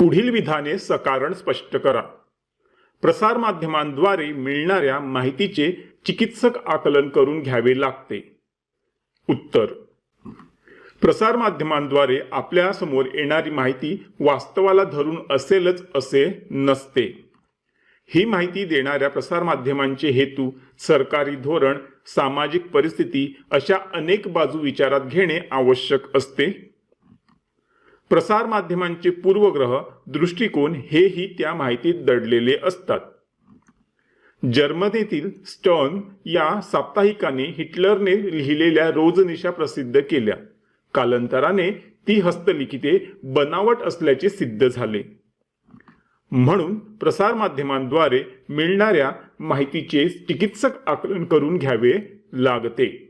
पुढील विधाने सकारण स्पष्ट करा. प्रसारमाध्यमांद्वारे मिळणाऱ्या माहितीचे चिकित्सक आकलन करून घ्यावे लागते. उत्तर. प्रसारमाध्यमांद्वारे आपल्यासमोर येणारी माहिती वास्तवाला धरून असेलच असे नसते. ही माहिती देणाऱ्या प्रसारमाध्यमांचे हेतू सरकारी धोरण सामाजिक परिस्थिती अशा अनेक बाजू विचारात घेणे आवश्यक असते. प्रसारमाध्यमांचे पूर्वग्रह दृष्टिकोन हेही त्या माहितीत दडलेले असतात. जर्मनीतील स्टर्न या साप्ताहिकाने हिटलरने लिहिलेल्या रोजनिशा प्रसिद्ध केल्या. कालांतराने ती हस्तलिखिते बनावट असल्याचे सिद्ध झाले. म्हणून प्रसारमाध्यमांद्वारे मिळणाऱ्या माहितीचे चिकित्सक आकलन करून घ्यावे लागते.